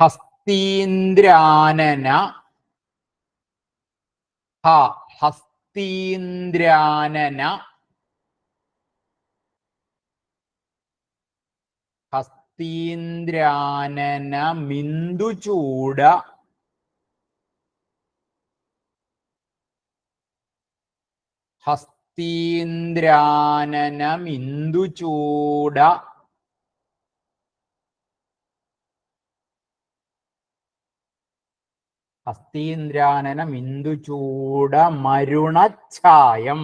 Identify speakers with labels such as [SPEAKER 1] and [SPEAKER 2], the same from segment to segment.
[SPEAKER 1] ഹസ്തീന്ദ്രാനന. ഹ ഹസ്തീന്ദ്രാനന. ഹസ്തീന്ദ്രാനന മിന്ദുചൂട ഹസ്തീന്ദ്രാനന മിന്ദുചൂട ഹസ്തീന്ദ്രാനന ഇന്ദുചൂട മരുണഛായം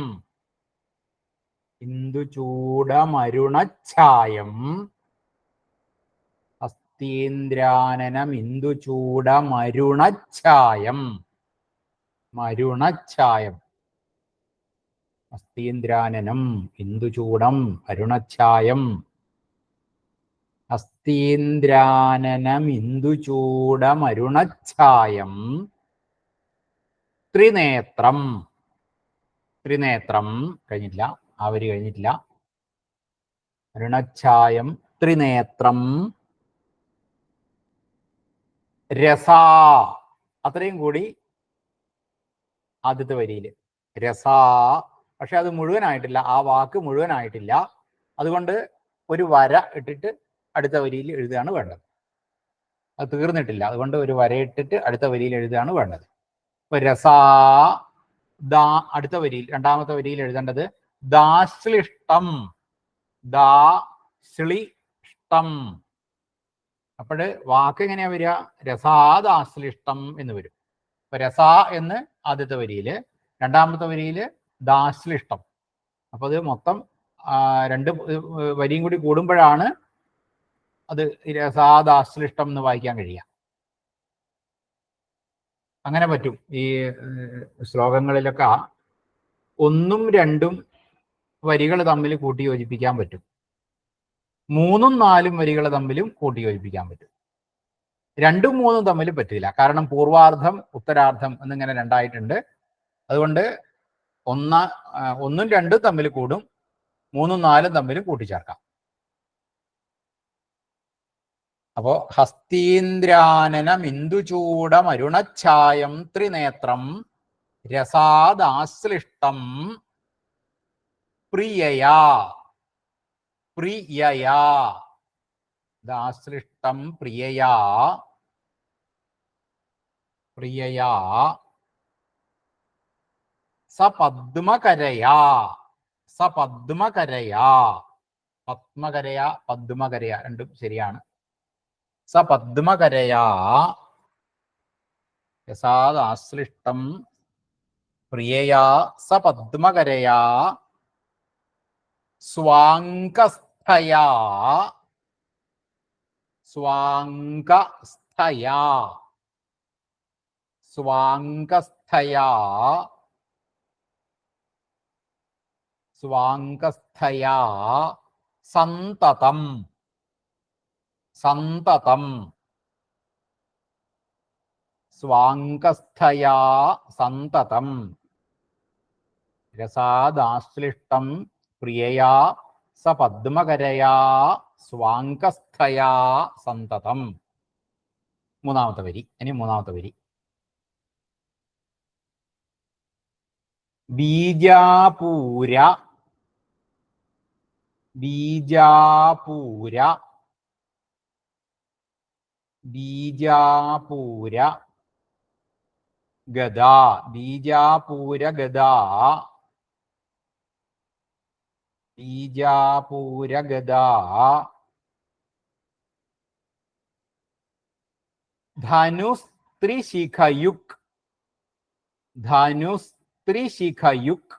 [SPEAKER 1] ഇന്ദുചൂട മരുണഛായം ഹസ്തീന്ദ്രാനനം ഇന്ദുചൂട മരുണഛായം മരുണഛായം ഹസ്തീന്ദ്രാനനം ഇന്ദുചൂടം അരുണഛായം ഹസ്തീന്ദ്രാനനം ഇന്ദുചൂടമരുണഛായം ത്രിനേത്രം. ത്രിനേത്രം കഴിഞ്ഞിട്ടില്ല. ആ വരി കഴിഞ്ഞിട്ടില്ല. അരുണഛായം ത്രിനേത്രം. രസ. അത്രയും കൂടി ആദ്യത്തെ വരിയിൽ രസ. പക്ഷെ അത് മുഴുവനായിട്ടില്ല. ആ വാക്ക് മുഴുവനായിട്ടില്ല. അതുകൊണ്ട് ഒരു വര ഇട്ടിട്ട് അടുത്ത വരിയിൽ എഴുതുകയാണ് വേണ്ടത്. അത് തീർന്നിട്ടില്ല. അതുകൊണ്ട് ഒരു വരയിട്ടിട്ട് അടുത്ത വരിയിൽ എഴുതുകയാണ് വേണ്ടത്. ഇപ്പൊ രസാ ദാ അടുത്ത വരിയിൽ രണ്ടാമത്തെ വരിയിൽ എഴുതേണ്ടത് ദാശ്ലിഷ്ടം. ദാ ശ്ലിഷ്ടം. അപ്പോൾ വാക്ക് എങ്ങനെയാ വരിക? രസാദാശ്ലിഷ്ടം എന്ന് വരും. ഇപ്പൊ രസാ എന്ന് ആദ്യത്തെ വരിയിൽ രണ്ടാമത്തെ വരിയിൽ ദാശ്ലിഷ്ടം. അപ്പൊ അത് മൊത്തം രണ്ട് വരിയും കൂടി കൂടുമ്പോഴാണ് അത് രസാദാശ്ലിഷ്ടം എന്ന് വായിക്കാൻ കഴിയുക അങ്ങനെ പറ്റും. ഈ ശ്ലോകങ്ങളിലൊക്കെ ഒന്നും രണ്ടും വരികൾ തമ്മിൽ കൂട്ടി യോജിപ്പിക്കാൻ പറ്റും. മൂന്നും നാലും വരികൾ തമ്മിലും കൂട്ടി യോജിപ്പിക്കാൻ പറ്റും. രണ്ടും മൂന്നും തമ്മിൽ പറ്റില്ല. കാരണം പൂർവാർദ്ധം ഉത്തരാർദ്ധം എന്നിങ്ങനെ രണ്ടായിട്ടുണ്ട്. അതുകൊണ്ട് ഒന്ന ഒന്നും രണ്ടും തമ്മിൽ കൂടും മൂന്നും നാലും തമ്മിൽ കൂട്ടിച്ചേർക്കാം. അപ്പോ ഹസ്തീന്ദ്രാനനം ഇന്ദുചൂടം അരുണഛായം ത്രിനേത്രം രസാദാശ്ലിഷ്ടം പ്രിയയാ. പ്രിയയാ. ദാശ്ലിഷ്ടം പ്രിയയാ. പ്രിയയാ. സപദ്മകരയാ. സപദ്മകരയാ. പത്മകരയാ പദ്മകരയാ രണ്ടും ശരിയാണ്. സപദ്മകരയാ യസാദാശ്ലിഷ്ടം പ്രിയയാ സപദ്മകരയാ സ്വാങ്കസ്ഥയാ സ്വാങ്കസ്ഥയാ സ്വാങ്കസ്ഥയാ സ്വാങ്കസ്ഥയാ സന്തതം സന്തതം. സ്വാങ്കസ്ഥയാ സന്തതം. രസാദാശ്ലിഷ്ടം പ്രിയയാ സ പദ്മകരയാ സ്വാങ്കസ്ഥയാ സന്തതം. മൂന്നാമത്തെ വരി ഇനി മൂന്നാമത്തെ വരി. ബീജാപൂര ബീജാപൂര. ബീജാപൂര ഗത ബീജാപൂര ഗത ബീജാപൂര ഗത ധനുസ്ത്രിശിഖയുക്. ധനുസ്ത്രിശിഖയുക്.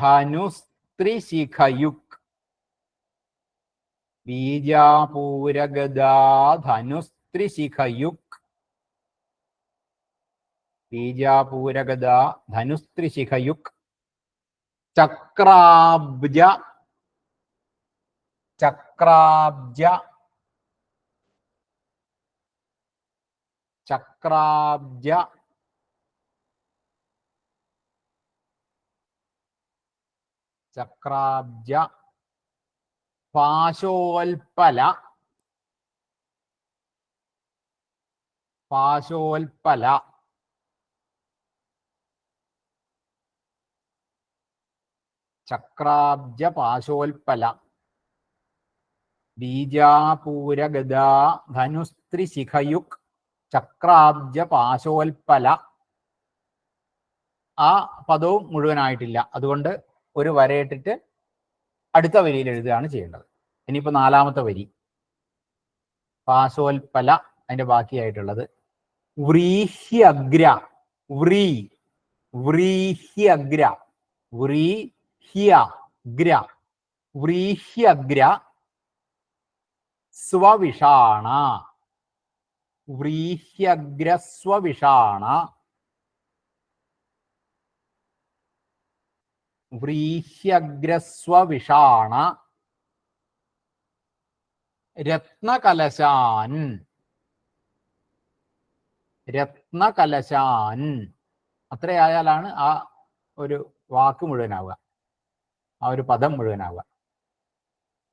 [SPEAKER 1] ധനുസ്ത്രിശിഖയുക്. ബീജാപൂരഗദാ ബീജാപൂരഗദ ബീജാപൂരഗദാ ധനുസ്ത്രിശിഖയുക് ചക്രാബ്ജ. ചക്രാബ്ജ. ചക്രാബ്ജ. ചക്രാബ്ജ. പാശോൽപ്പല പാശോൽപ്പല ചക്രാബ്ജ പാശോൽപ്പല ബീജാപൂരഗദാ ധനുസ്ത്രിശിഖയുക് ചക്രാബ്ജ പാശോൽപ്പല ആ പദവും മുഴുവനായിട്ടില്ല. അതുകൊണ്ട് ഒരു വരയിട്ടിട്ട് അടുത്ത വരിയിൽ എഴുതുകയാണ് ചെയ്യേണ്ടത്. ഇനിയിപ്പോൾ നാലാമത്തെ വരി. പാശോൽപ്പല അതിന്റെ ബാക്കിയായിട്ടുള്ളത്. വ്രീഹ്യഗ്ര വ്രീ വ്രീഹ്യഗ്ര വ്രീഹ്യഗ്ര വ്രീഹ്യഗ്ര സ്വവിഷാണ. വ്രീഹ്യഗ്ര സ്വവിഷാണ. വ്രീഹ്യഗ്രസ്വവിഷാണ രത്നകലശാൻ രത്നകലശാൻ അത്രയായാലാണ് ആ ഒരു വാക്ക് മുഴുവനാവുക. ആ ഒരു പദം മുഴുവനാവുക.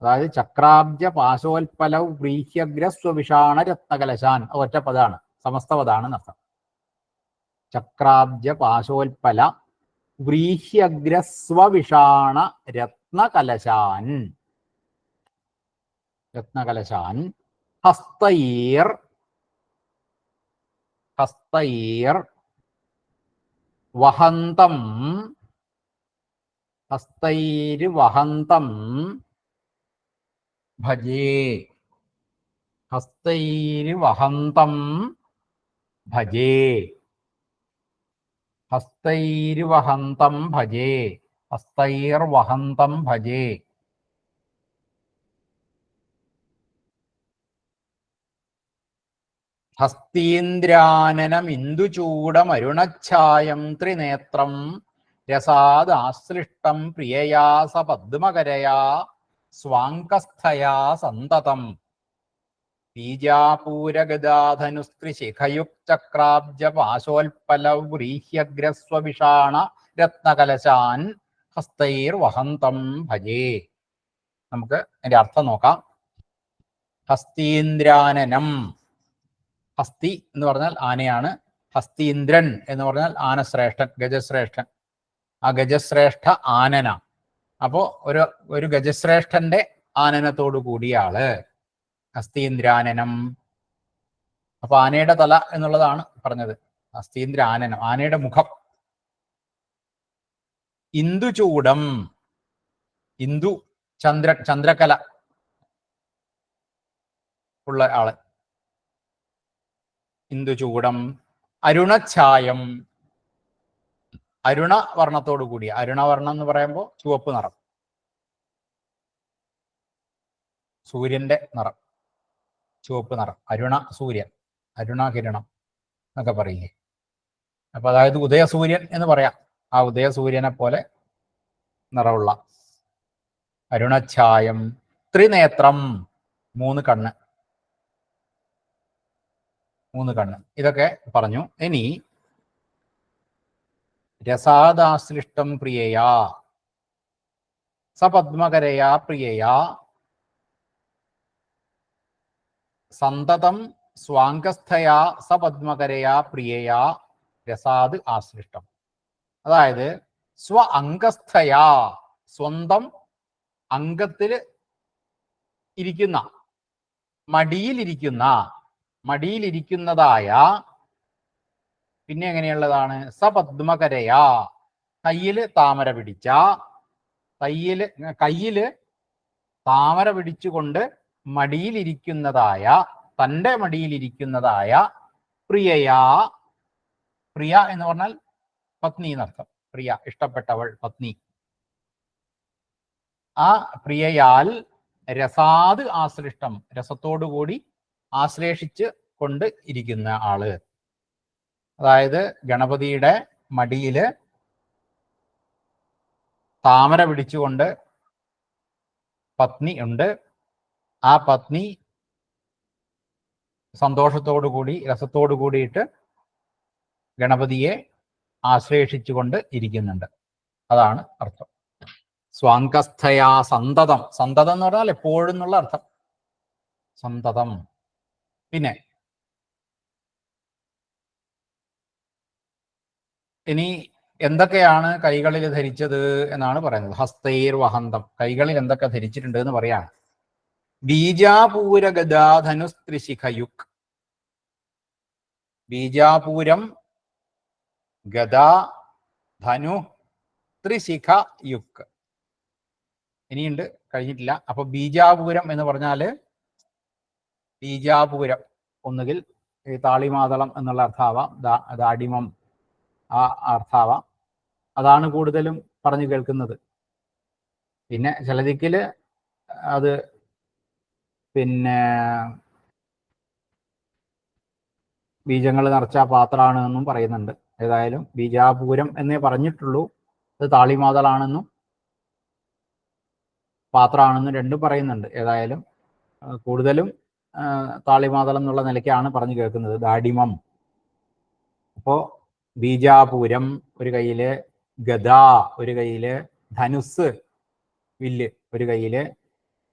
[SPEAKER 1] അതായത് ചക്രാബ്ജ പാശോൽപ്പലൗ വ്രീഹ്യഗ്രസ്വവിഷാണ രത്നകലശാൻ. ഒറ്റ പദമാണ് സമസ്ത പദമാണ് നർത്ഥം ചക്രാബ്ജ പാശോൽപ്പല വ്രീഹ്യഗ്രസ്വവിഷാണ രത്നകലശാൻ. രത്നകലശാൻ. ഹസ്തയീർ. ഹസ്തയീർ. വഹന്തം. ഹസ്തൈര് വഹന്തം. ഭജേ. ഹസ്തൈര് വഹന്തം. ഭജേ. ഹസ്തൈർവഹന്തം ഭജേ ഹസ്തൈർവഹന്തം ഭജേ. ഹസ്തീന്ദ്രാനനമിന്ദുചൂടമരുണച്ഛായം ത്രിനേത്രം രസാദാശ്ലിഷ്ടം പ്രിയയാ സ പദ്മകരയാ സ്വാങ്കസ്ഥയാ സന്തതം. ബീജാപൂരഗദാധനുസ്ത്രിശിഖയുക്ചക്രാബ്ജ പാശോൽപ്പലവ്രീഹ്യഗ്രസ്വവിഷാണ രത്നകലശാൻ ഹസ്തൈർ വഹന്തം ഭജേ. നമുക്ക് അതിന്റെ അർത്ഥം നോക്കാം. ഹസ്തീന്ദ്രാനനം. ഹസ്തി എന്ന് പറഞ്ഞാൽ ആനയാണ്. ഹസ്തീന്ദ്രൻ എന്ന് പറഞ്ഞാൽ ആനശ്രേഷ്ഠൻ ഗജശ്രേഷ്ഠൻ. ആ ഗജശ്രേഷ്ഠ ആനന. അപ്പോ ഒരു ഒരു ഗജശ്രേഷ്ഠന്റെ ആനനത്തോടു കൂടിയ ആൾ ഹസ്തീന്ദ്രാനനം അപ്പൊ ആനയുടെ തല എന്നുള്ളതാണ് പറഞ്ഞത്. ഹസ്തീന്ദ്ര ആനനം ആനയുടെ മുഖം. ഇന്ദുചൂടം ഇന്ദു ചന്ദ്ര ചന്ദ്രകല ഉള്ള ആൾ. ഇന്ദുചൂടം അരുണഛായം. അരുണ വർണത്തോടു കൂടി അരുണവർണം എന്ന് പറയുമ്പോൾ ചുവപ്പ് നിറം. സൂര്യന്റെ നിറം. ചുവപ്പ് നിറം. അരുണ സൂര്യൻ. അരുണകിരണം എന്നൊക്കെ പറയില്ലേ? അപ്പൊ അതായത് ഉദയസൂര്യൻ എന്ന് പറയാം. ആ ഉദയസൂര്യനെ പോലെ നിറമുള്ള അരുണഛായം ത്രിനേത്രം മൂന്ന് കണ്ണ്. മൂന്ന് കണ്ണ്. ഇതൊക്കെ പറഞ്ഞു. ഇനി രസാദാശ്ലിഷ്ടം പ്രിയയാ സപത്മകരയാ പ്രിയയാ സന്തതം സ്വാങ്കസ്ഥയാ സപത്മകരയാ പ്രിയയാ രസാദ് ആശ്രിഷ്ടം. അതായത് സ്വ അംഗസ്ഥയാ സ്വന്തം അംഗത്തിൽ ഇരിക്കുന്ന മടിയിലിരിക്കുന്ന മടിയിലിരിക്കുന്നതായ പിന്നെ എങ്ങനെയുള്ളതാണ്? സപത്മകരയാ കയ്യിൽ താമര പിടിച്ച കയ്യിൽ കയ്യിൽ താമര പിടിച്ചുകൊണ്ട് മടിയിലിരിക്കുന്നതായ തന്റെ മടിയിലിരിക്കുന്നതായ പ്രിയയാ. പ്രിയ എന്ന് പറഞ്ഞാൽ പത്നി എന്നർത്ഥം. പ്രിയ ഇഷ്ടപ്പെട്ടവൾ പത്നി. ആ പ്രിയയാൽ രസാത് ആശ്ലിഷ്ടം രസത്തോടുകൂടി ആശ്ലേഷിച്ച് കൊണ്ട് ഇരിക്കുന്ന ആൾ. അതായത് ഗണപതിയുടെ മടിയിൽ താമര പിടിച്ചുകൊണ്ട് പത്നി ഉണ്ട്. ആ പത്നി സന്തോഷത്തോടു കൂടി രസത്തോടു കൂടിയിട്ട് ഗണപതിയെ ആശ്ലേഷിച്ചുകൊണ്ട് ഇരിക്കുന്നുണ്ട്. അതാണ് അർത്ഥം. സ്വാങ്കസ്ഥയാ സന്തതം. സന്തതം എന്ന് പറഞ്ഞാൽ എപ്പോഴും എന്നുള്ള അർത്ഥം. സന്തതം. പിന്നെ ഇനി എന്തൊക്കെയാണ് കൈകളിൽ ധരിച്ചത് എന്നാണ് പറയുന്നത്. ഹസ്തൈർ വഹന്തം. കൈകളിൽ എന്തൊക്കെ ധരിച്ചിട്ടുണ്ട് എന്ന് പറയാണ് ബീജാപൂര ഗദാധനുസ്ത്രിശിഖയുക്. ബീജാപൂരം ഗദാ ധനു ത്രിശിഖ യുക് ഇനിയുണ്ട് കഴിഞ്ഞിട്ടില്ല. അപ്പൊ ബീജാപൂരം എന്ന് പറഞ്ഞാൽ ബീജാപൂരം ഒന്നുകിൽ താളിമാതളം എന്നുള്ള അർത്ഥാവാം ദാടിമം ആ അർത്ഥാവാം അതാണ് കൂടുതലും പറഞ്ഞു കേൾക്കുന്നത്. പിന്നെ ചില ദിക്കിൽ അത് പിന്നെ ബീജങ്ങൾ നിറച്ച പാത്രമാണ് എന്നും പറയുന്നുണ്ട്. ഏതായാലും ബീജാപൂരം എന്നേ പറഞ്ഞിട്ടുള്ളൂ. അത് താളിമാതളാണെന്നും പാത്രമാണെന്നും രണ്ടും പറയുന്നുണ്ട്. ഏതായാലും കൂടുതലും താളിമാതളം എന്നുള്ള നിലയ്ക്കാണ് പറഞ്ഞു കേൾക്കുന്നത്. ദാഡിമം. അപ്പോ ബീജാപൂരം ഒരു കയ്യിൽ ഗദ ഒരു കയ്യിൽ ധനുസ് വില്ല് ഒരു കയ്യിൽ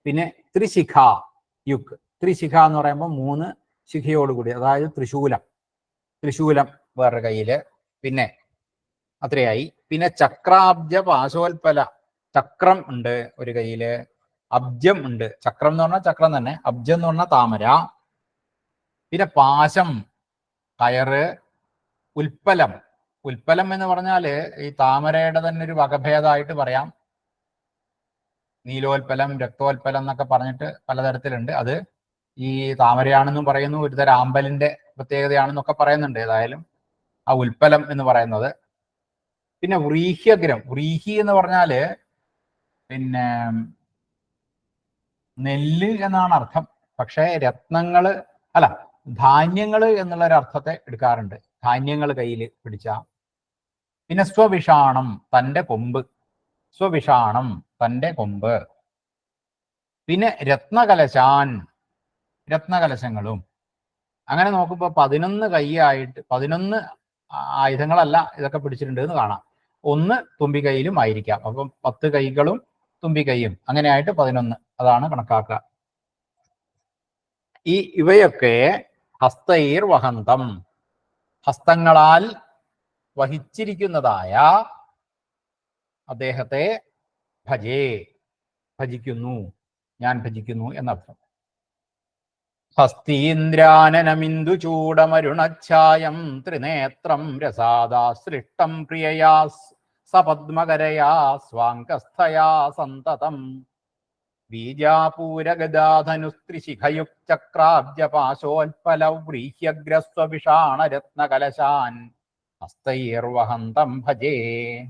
[SPEAKER 1] പിന്നെ ത്രിശിഖ. യുക്ക്. ത്രിശിഖ എന്ന് പറയുമ്പോൾ മൂന്ന് ശിഖയോടുകൂടി അതായത് ത്രിശൂലം. ത്രിശൂലം വേറെ കയ്യിൽ. പിന്നെ അത്രയായി. പിന്നെ ചക്രാബ്ജ പാശോൽപ്പല. ചക്രം ഉണ്ട് ഒരു കയ്യിൽ. അബ്ജം ഉണ്ട്. ചക്രം എന്ന് പറഞ്ഞാൽ ചക്രം തന്നെ. അബ്ജം എന്ന് പറഞ്ഞാൽ താമര. പിന്നെ പാശം കയറ് ഉൽപ്പലം. ഉൽപ്പലം എന്ന് പറഞ്ഞാൽ ഈ താമരയുടെ തന്നെ ഒരു വകഭേദമായിട്ട് പറയാം. നീലോൽപ്പലം രക്തോൽപ്പലം എന്നൊക്കെ പറഞ്ഞിട്ട് പലതരത്തിലുണ്ട്. അത് ഈ താമരയാണെന്നും പറയുന്നു ഒരു തരം ആമ്പലിന്റെ പ്രത്യേകതയാണെന്നൊക്കെ പറയുന്നുണ്ട് ഏതായാലും. ആ ഉൽപ്പലം എന്ന് പറയുന്നത്. പിന്നെ വ്രീഹ്യഗ്രം വ്രീഹി എന്ന് പറഞ്ഞാൽ പിന്നെ നെല്ല് എന്നാണ് അർത്ഥം. പക്ഷേ രത്നങ്ങൾ അല്ല ധാന്യങ്ങൾ എന്നുള്ള ഒരു അർത്ഥത്തെ എടുക്കാറുണ്ട്. ധാന്യങ്ങൾ കയ്യിൽ പിടിച്ച. പിന്നെ സ്വവിഷാണം തന്റെ കൊമ്പ്. സ്വവിഷാണം. തന്റെ കൊമ്പ്. പിന്നെ രത്നകലശാൻ രത്നകലശങ്ങളും. അങ്ങനെ നോക്കുമ്പോൾ പതിനൊന്ന് കൈയായിട്ട് പതിനൊന്ന് ആയുധങ്ങളല്ല ഇതൊക്കെ പിടിച്ചിട്ടുണ്ട് എന്ന് കാണാം. ഒന്ന് തുമ്പിക്കൈയിലും ആയിരിക്കാം. അപ്പം പത്ത് കൈകളും തുമ്പിക്കൈയും. അങ്ങനെയായിട്ട് പതിനൊന്ന്. അതാണ് കണക്കാക്കുക. ഈ ഇവയൊക്കെ ഹസ്തൈർ വഹന്തം. ഹസ്തങ്ങളാൽ വഹിച്ചിരിക്കുന്നതായ അദ്ദേഹത്തെ ഭജേ ഭജിക്കുന്നു ഞാൻ ഭജിക്കുന്നു എന്നർത്ഥം. ഹസ്തീന്ദ്രാനനമിന്ദു ചൂടമരുണച്ഛായം ത്രിനേത്രം രസാദാസൃഷ്ടം പ്രിയയാ സപദ്മകരയാ സ്വാങ്കസ്ഥയാ സന്തതം. ബീജാപൂരഗദാധനുസ്ത്രിശിഖയുക്ചക്രാബ്ജപാശോൽഫലവ്രീഹ്യഗ്രസ്വവിഷാണരത്നകലശാൻ. ഹസ്തൈർവഹന്തം ഭജേ.